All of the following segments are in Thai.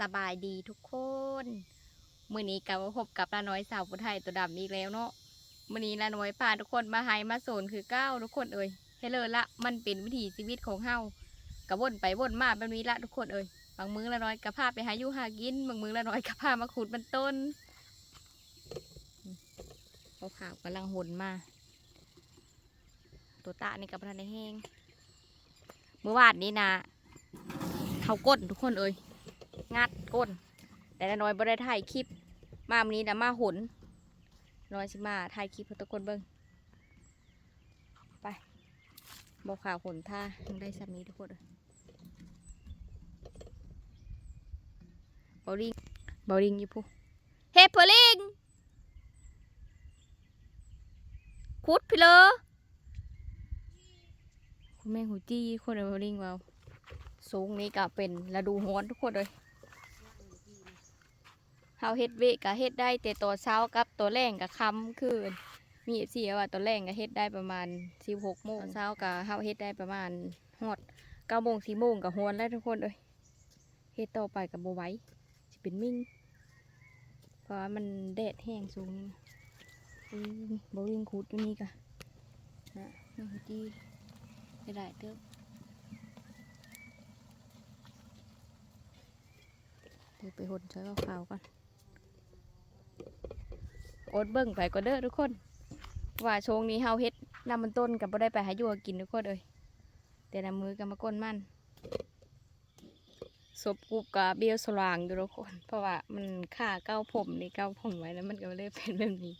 สบายดีทุกคนมื้อนี้กลับมาพบกับลาน้อยสาวผู้ไทยตัวดำอีกแล้วเนาะมื้อนี้ลาน้อยพาทุกคนมาไฮมาโซนคือเก้าทุกคนเอ่ยเฮเลยละมันเป็นวิถีชีวิตของเฮากะวนไปวนมาแบบนี้ละทุกคนเอ่ยบางมื้อละน้อยกระพาไปหายู่หากินบางมื้อละน้อยกระพามาขุดมันต้นเขาขาวกำลังหนมา ตัวตานี่กับพันในแห้งเมื่อวานนี้นะเขาก้นทุกคนเอ่ย งัดก้น แต่ละน้อยบ่ได้ถ่ายคลิป มาวันนี้นะมาหนน้อยสิมาถ่ายคลิปให้ทุกคนเบิ่งไปบอกข่าวหนท่ายังได้สามีทุกคนเลยบอลิงบอลิงอยู่พูเฮ้พอลิงคุดพี่เลยคุณแม่หูจี้คนเอาลิงเราสูงนี้ก็เป็นฤดูร้อนทุกคนเลย เฮาเฮ็ดเวะก็เฮ็ดได้แต่ตัวเช้ากับตัวแรงกับค่ำคืนมีเสียว่าตัวแรงก็เฮ็ดได้ประมาณสิบหกโมงเช้าก็เฮาเฮ็ดได้ประมาณฮอดเก้าโมงสี่โมงกับฮวนแล้วทุกคนเลยเฮ็ดต่อไปกับโบไหว้สิเป็นมิ่งเพราะว่ามันแดดแห้งสูงนี่นะอืมบริงคูดอยู่นี่กะนะแม่หูจี้ไม่ได้เด้อเดี๋ยวไปหดใช้ขาวๆก่อน อดเบิ่งไปก็เด้อทุกคน ว่าโชงนี้เฮาเฮ็ดนำมันต้นกับบ่ได้ไปหาอยู่กินทุกคนเลยแต่นำมือกับมาก้นมันศพกูกับเบี้ยวสว่างอยู่ทุกคน เพราะว่ามันฆ่าเก้าผมนี่เก้าผมไว้แล้วมันก็เลยเป็นเรื่องนี้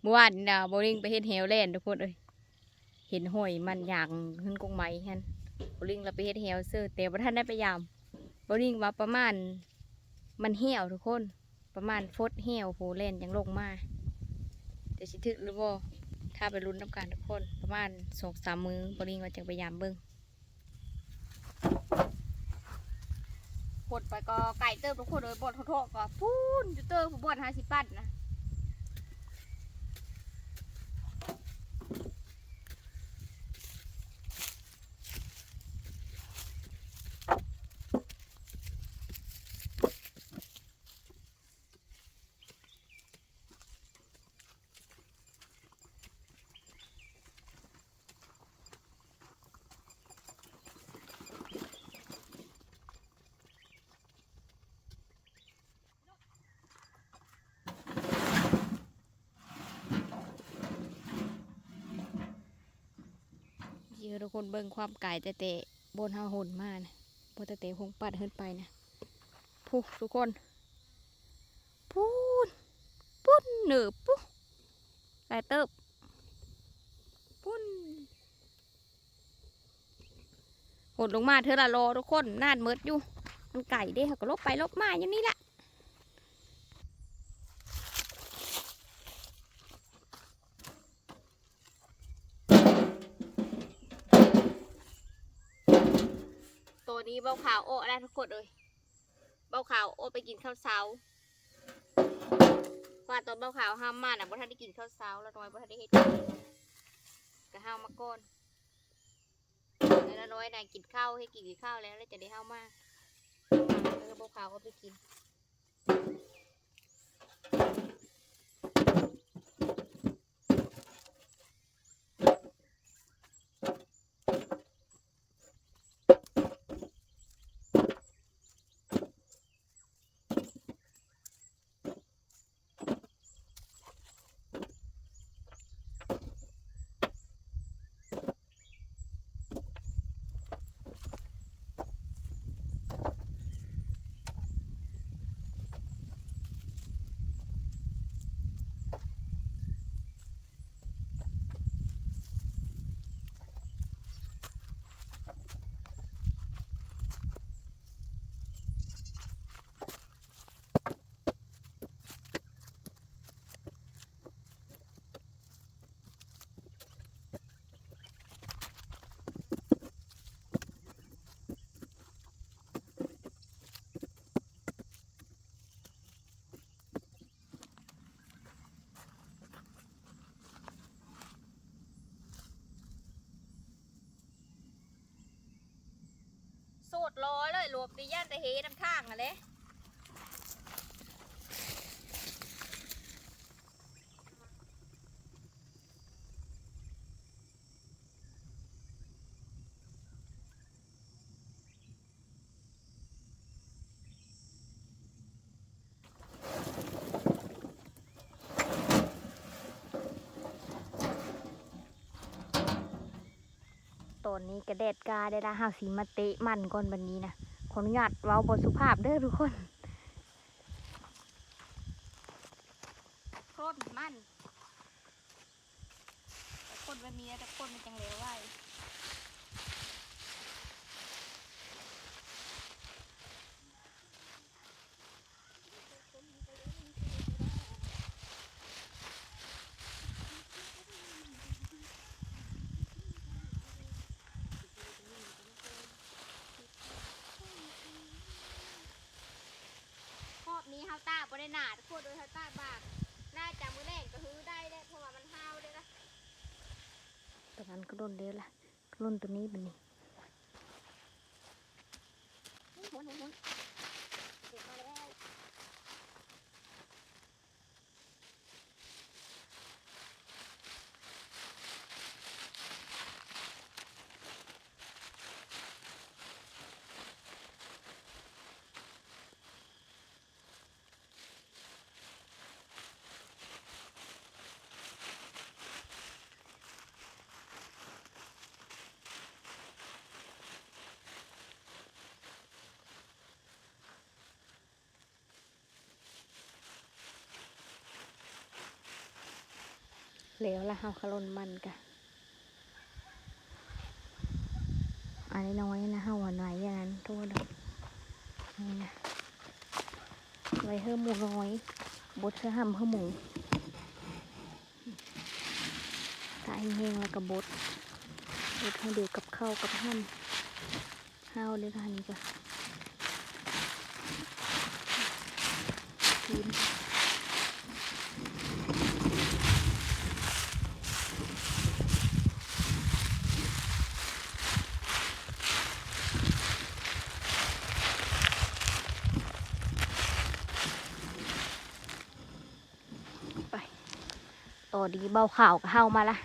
เมื่อวานนะโบลิ่งไปเฮ็ดเฮลแลนทุกคนเลยเห็นหอยมันอย่างขึ้นกงไม้ฮันบริงเราไปเฮ็ดเหี่ยวเสื้อแต่ว่าท่านได้ไปยามบริงว่าประมาณ มันเหี่ยวทุกคน ประมาณฟดเหี่ยวโหเล่นยังลงมาแต่ชิทึกหรือบ่ถ้าไปรุ้นน้ำการทุกคน ประมาณสองสามมือบริงว่าจะพยายามเบิ้งปดไปก็ไก่เติมทุกคนเลยบดโทษก็พูนจะเติมบดห้าสิบปันนะ เยอะทุกคนเบิ่งความไก่แต่เตะบนหาหุ่นมานะบนแต่เตะหงปัดขึ้นไปนะพูทุกคน พูนปุ้นเหนือปุ๊ไก่เติบปุ้นหดลงมาเธอละรอทุกคนน่านเมิดอยู่ มันไก่เด้ก็ลบไปลบมาอย่างนี้แหละ ตัวนี้เบ้าขาวโอ้ได้ทุกคนเลยเบ้าขาวโอ้ไปกินข้าวเช้าว่าตอนเบ้าขาวห้ามมาน่ะบ่ทันได้กินข้าวเช้าแล้วน้อยบ่ทันได้เฮ็ดก็ห้ามมาก่อนแล้วน้อยน่ะกินข้าวให้กินข้าวแล้วแล้วจะได้ห้ามมาเออเบ้าขาวก็ไปกิน ตรรอเลยหลบไปย่านตะเฮน้ำข้างอะไร อนนี้กระเด็ดกาได้ละห้าสีมาเตะมันก่อนบันนี้นะขออนุญาตเว้าบทสุภาพเด้อทุกคนโคตรมันแต่คนมันมีแต่คนมันจังเลวไว้ครอบนี้เฮาตาบ่ ได้หนาทุกคนโดยเฮาตาบากน่าจะมือแรกก็ฮือได้ได้เพราะว่ามันห้าวได้ละตัวนั้นก็ร่นเด้อละร่นตัวนี้บันนี้หมุนหมุนหมุนเก็บมาแล้ว เหลวละเฮาขลนมันกะอันนี้น้อยนะเฮาหวานไหวอย่างนั้นโทษดอกนี่นะไว้เพิ่มหมูน้อยบดเสื้อห้ำเพิ่มหมูตายเฮงแล้วก็บดบดให้เดือกับข้าวกับห้ำห้าวเลยค่ะนี่จ้ะกิน ดีเบาข่าวก็เฮามาละ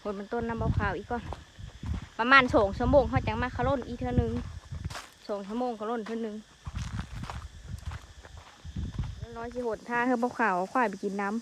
ผลมันต้นน้ำเบาข่าวอีกก่อนประมาณสองชั่วโมงเขาจังมาเขาล่นอีกเท่านึงสองชั่วโมงเขาล่นเท่านึงร้อยสิหดท่าเฮาเบาข่าวเอาควายไปกินน้ำ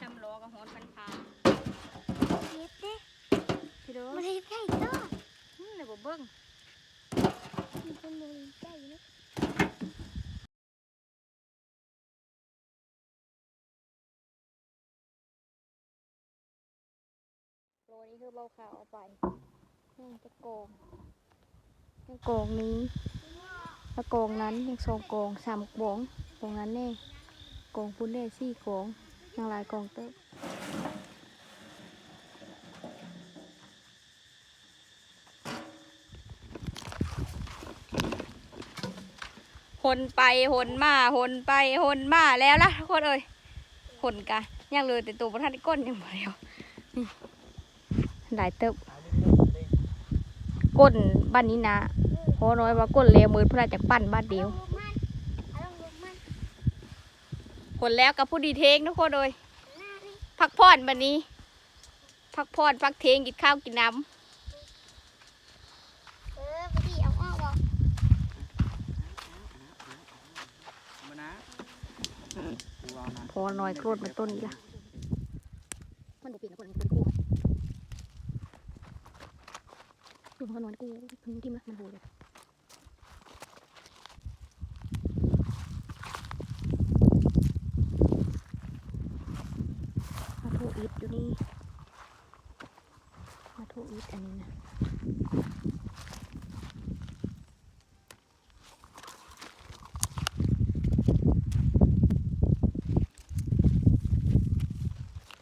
จำล้อกับฮอนพันพา เฮ็ดเด้ พี่ดู มันเฮ็ดไก่ต้อ อื มเดี๋ยวบ่เบิ้งมันเป็นมือไก่เนาะโลนี้คือเบาข่าวเอาไปยังจะโกงยังโกงนี้แล้วโกงนั้นยังสองโกงสามโกงโกงนั้นเน่โกงพุ่นเน่สี่โกงยังหลายโกงเติบ นไปหนมาหนไปหนมาแล้วล่ะทุกคนเอ้ยหนกะยังเลยแต่ตัวประธานก้นยังเดียวนี่หลายเติบก้นบ้านนี้นะพอน้อยว่าก้นเลวมือพระจากปั้นบ้านเดียวลงมันเอาลงลงมันผลแล้วกับผู้ดีเทงทุกคนเลยพักผ่อนบันนี้ พักผ่อนพักเทงกินข้าวกินน้เออพอดีเอาออกบอก มานะดูเอานะำพอน้อยโคตรมันต้นนี้ละมันบุกเปลี่ยนคนมันเป็นคู่ดูพอนอนกูพึ่งทิ่มละมันโหเลยมาโทอิดอยู่นี่มาโทอิดอันนี้นะ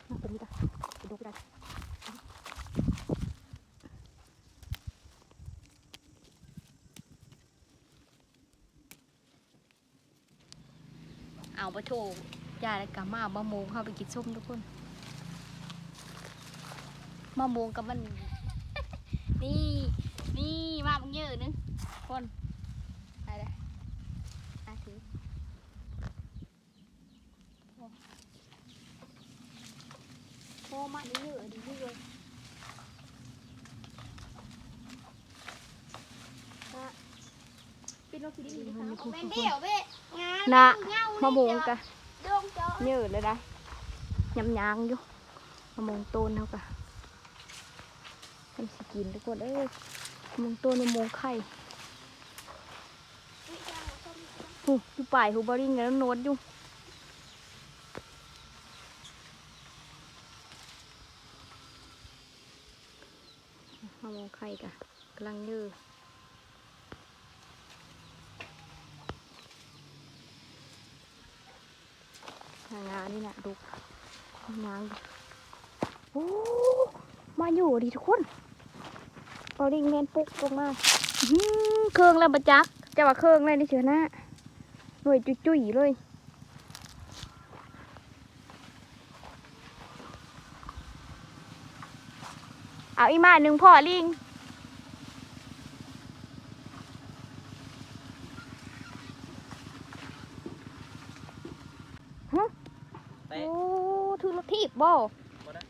มาตัวนี้จ้ะดูไปได้ ปโชว์ยายแล้วกับมาเอามะมงเข้าไปกินส้มทุกคนมะมงกับมัน นี่นี่มาบังเยอะนึงคนไปเลยอาถือโอ้มาดีเยอะดีเยอะปิดโลกิดีดีค่ะเป็นเดี่ยวเว้ยงาน นะมะม่วงกะเจาะเยอะเลยได้ยำยางอยู่มะม่วงต้นเขากะทำสกินทุกคนเอ้ยมะม่วงต้นมะม่วงไข่หูอยู่ป่ายหูบาริงแล้วโน้ตอยู่มะม่วงไข่กะกำลังเยอะทางงานนี่แหละดูนางโอ้มาอยู่ดีทุกคนบาริงแมนปุ๊กลงมาอื้อหือเครื่องแล้วบะจักจะว่าเครื่องอะไรนี่เชื่อหน้าหน่วยจุยๆเลยเอาอีกมาหนึ่งพ่อลิง เตะ โอ้ ถือรถทีบบ่บ่ได้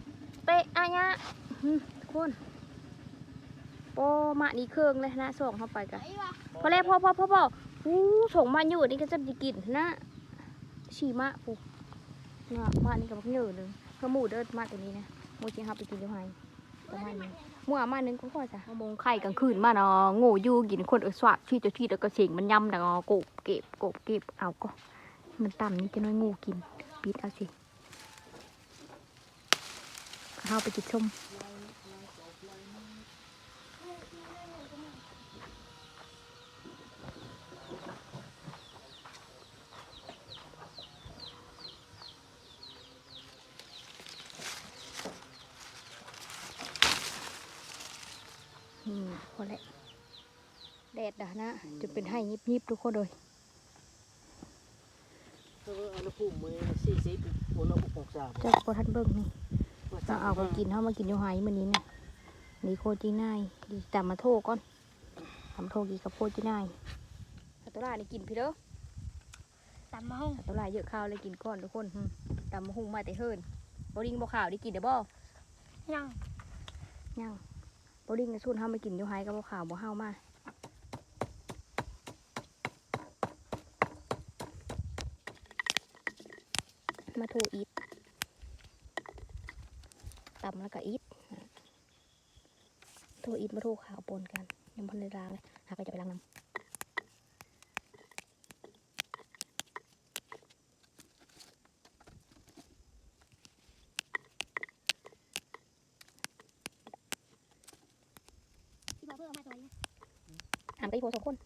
เตะอะยะหึทุกคนโปมานี่เครื่องเลยนะส่งเข้าไปกันไอ้วะพอแล้วพอพอพอพออู้ส่งมาอยู่นี่ก็จะได้กินนะฉีมะปุ๊บนะมานี่กับเหนื่อยเลยเพราะหมูเดินมาตัวนี้นะหมูจิงหับไปกินอยู่ไห้ประมาณนี้หมูอามาหนึงก็พอจ้ะมะมงไข่กลางคืนมาเนาะโง่อยู่กินคนเออสวบที่จะที่แล้วก็เสียงมันยำแต่ก็โกบเก็บโกบเก็บเอาก็มันต่ำนี่จะน้อยงูกินปิดเอาสิ เข้าไปกินส้มอืมพอแล้วแดดด่านะ จะเป็นให้ยิบๆทุกคนเลยเออเอาลูกพุ่มมือสี่สิบหัวเราหกสามเจ้าพอท่านเบิ่งนี่ เราเอาไปกินเฮามากินอยู่ไห้มื้อนี้นะนี่โคจีนายดีตามมาโทรก่อนทำโทรกี่กับโคจีนายอัตรานี่กินพี่เด้อตำมะฮุ่งอัตราเยอะข้าวเลยกินก่อนทุกคนหึตำมะฮุ่งมาแต่เฮิรนบริงบ่ข่าวได้กินเด้อบ่ยังยังบริงกับสุ่นเฮามากินอยู่ไห้กับบ่ข่าวบ่เฮามามาโทรอีท ตำแล้วก็อีทโทรอีทมาโทรข่าวปนกันยังพันเลยล้างเลยหาก็จะไปล้างน้ำถามไปอีโพสองคน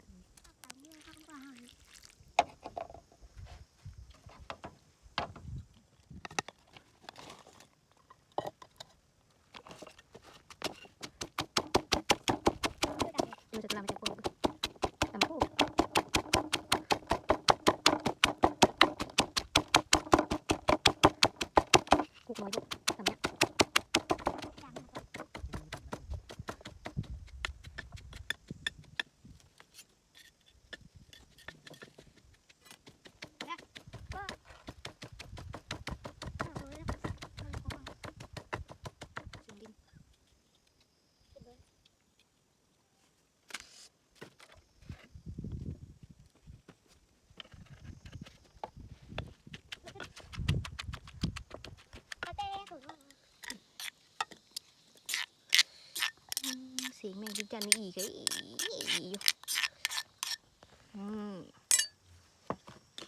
เดี๋ยวจะตามไปจากพวกตามพวก กุก น้อยบุกตามเนี้ยจิจันนี่อีกไอ้อีอยู่อืม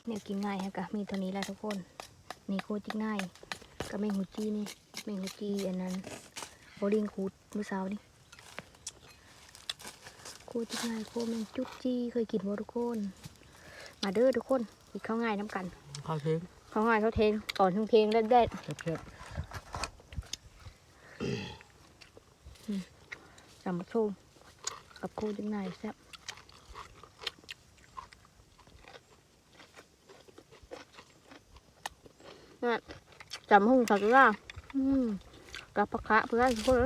เนี่ยกินง่ายฮะกะมีตัวนี้แหละทุกคนนี่โคตรจิกง่ายกับแมงหูจีนี่แมงหูจีอันนั้นโบลิงคูดเมื่อเช้านี่โคตรจิกง่ายโคตรแมงจุ๊บจีเคยกินบ่ทุกคน มาเด้อทุกคนกินข้าวง่ายน้ำกันข้าวเทงข้าวง่ายข้าวเทงตอนเทงๆแรกแซ่บๆ ชมกับคูจังไหนแซ่บนั่นจำหุ่งสักว่ากับปะคะเพื่อนทุกคน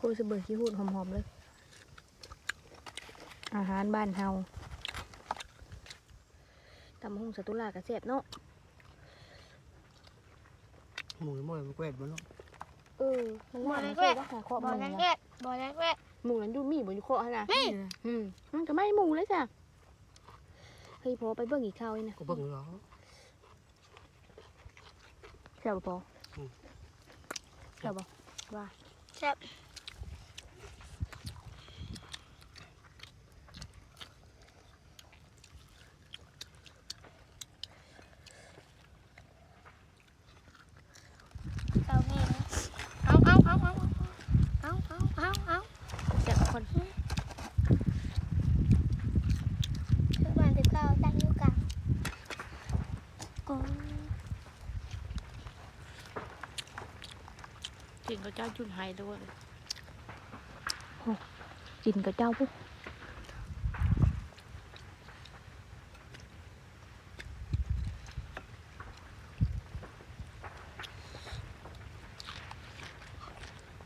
คุยเสบอขี้หูดหอมๆเลย อาหารบ้านเฮาตำหุ่งสตุลากระเสียบเนาะหมูมันมันแกวดมันเนาะเออมันบ่น่าได้มันแกเคล้ยว่าหาข้อบ่มูลได้นะแกล้บ่ได้แกล้หมูนั้นดูมีบ่อยู่ข้อฮะนะนี่อืมมันก็ไม่หมูเลยจ้ะเฮ้ยพอไปเบิ่งอีกข้าวเลยนะก็เบิ่งเหรอเจ้าบ่พออืมเจ้าบ่ว่าแซ่บ กินกับเจ้าจุนไฮด้วยกินกับเจ้าปุ๊บ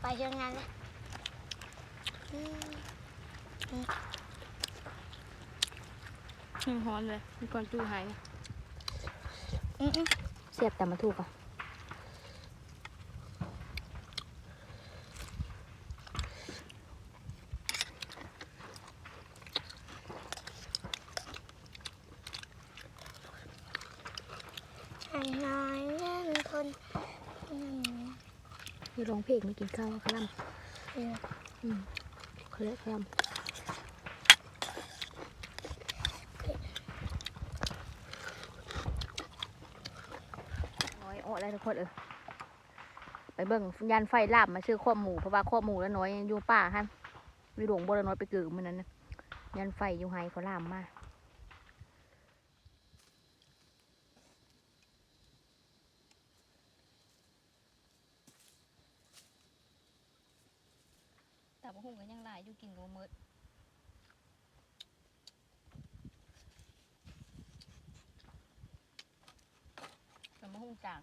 ไปเชิงงานเลยอืมยังฮ้อนเลยมีก่อนจุนไฮอืมอืมเสียบแต่มาถูกอะ หายหายแน่นคนอืม คือร้องเพลงไม่กิน ข้าวคลเออำอืมเขาเรียกคลำน้อยโอ้อะไรทุกคนเออไปเบิ่งยันไฟลาบมาซื้อข้อหมูเพราะว่าข้อหมูแล้วน้อยอยู่ป่าฮะวิหลวงบ่แล้วน้อยไปเกิดมันนั้นนะยันไฟอยู่ไฮเขาลามมาแต่ว่าหุ่งกันยังหลายอยู่กินโกมืดแต่ว่าหุ่งจาง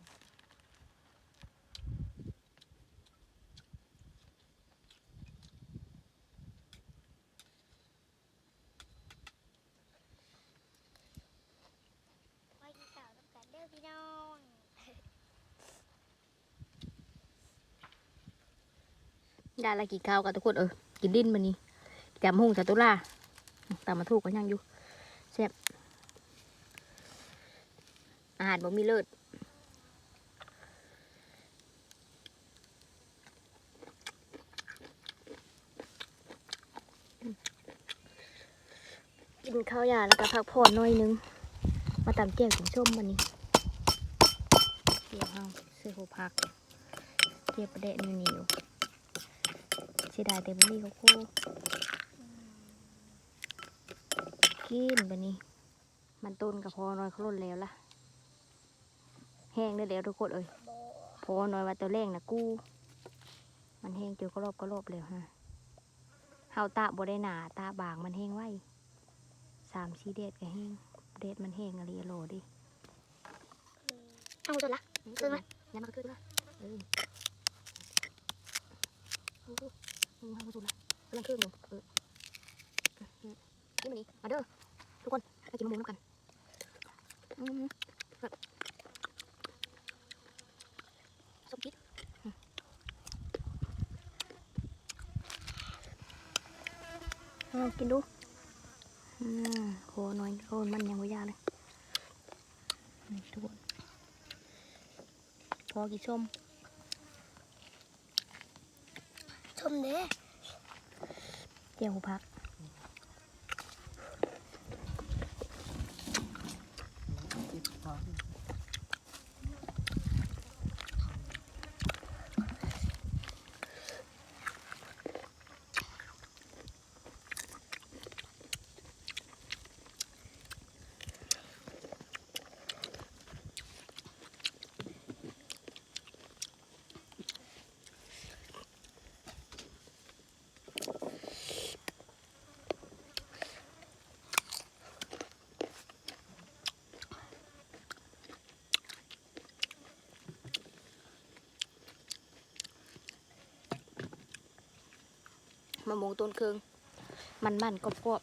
ไว้ที่เก่าต้องการเด้อพี่น้อง ได้ละกี่ข้าวกันทุกคนเออกินดิ้นมันนี่จำหุ่งจตุล่าตามมาถูกกันยังอยู่แซ่บอาหารบ่มีเลิศกินข้าวยาแล้วก็พักผ่อนหน่อยนึง มาตำแก้วกินส้มวันนี้เดี๋ยวเอาเสื้อหัวพักเก็บประเดะเหนียว เสียดายแต่บ่มีเขาวโคกินบันนี้ มันต้นกับพอน้อยเขาล่นแล้วล่ะ แห้งได้แล้วทุกคนเอ้ยโบพอน้อยว่าตัวแรงนะกู้มันแห้งเจอก็รอบก็รอบแล้วฮะเฮาตาบ่ได้หนาตาบางมันแห้งไว้สามสีเดดก็แห้งเดดมันแห้งอะไรอะโหลดิเอาตัวละขึ้นไหมยันมันก็ขึ้นละเออโอ้โหมึงทำมาสุดละกำลังขึ้นองอยู่เออนี่มานี่มาเด้อทุกคนมากินมะม่วงกันอืมแบบส้มพิษอืมเอากินดูอืมนมันยังไม่ยาเลยทุกคนพอกี่ส้ม ชม เดี๋ยวพัก มะม่วงต้นเครื่องมันมันกรอบ